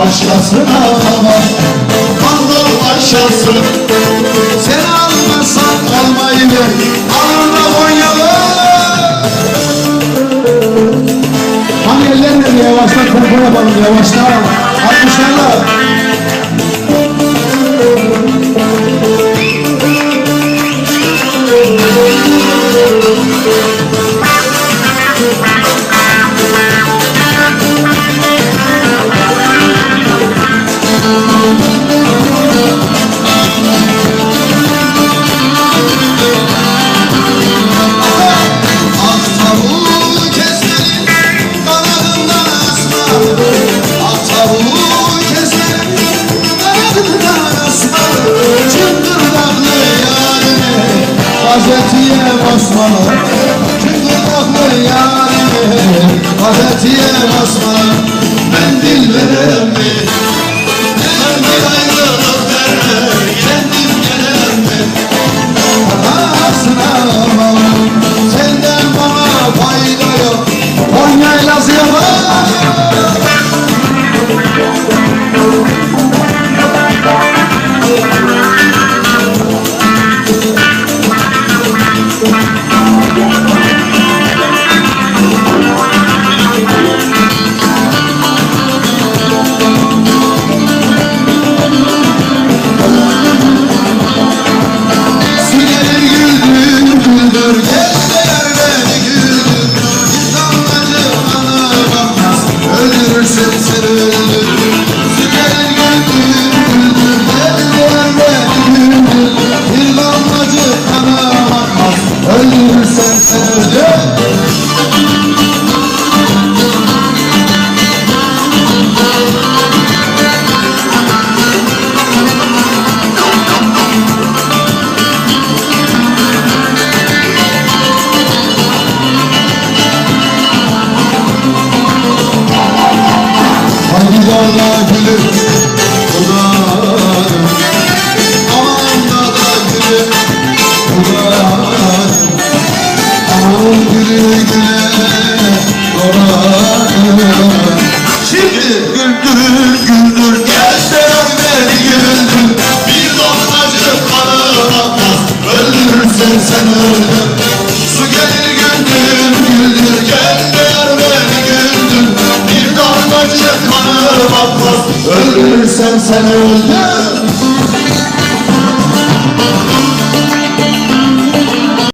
başkasına bak Aldım aşağısı Sen almasan almayı ver Alırla Konyalı Hani ellerle yavaştan tempo yapalım yavaştan Alkışlarla gazetiye basma Çıngırdaklı yarime gazetiye basma Dağla gülüm Ulan Aman dağda gülüm Ulan Aman gülü güle Ulan Şimdi güldür güldür Gençler beni güldür Bir damlacık kanı bakmaz Öldürürsen sen öldür istersen seni öldür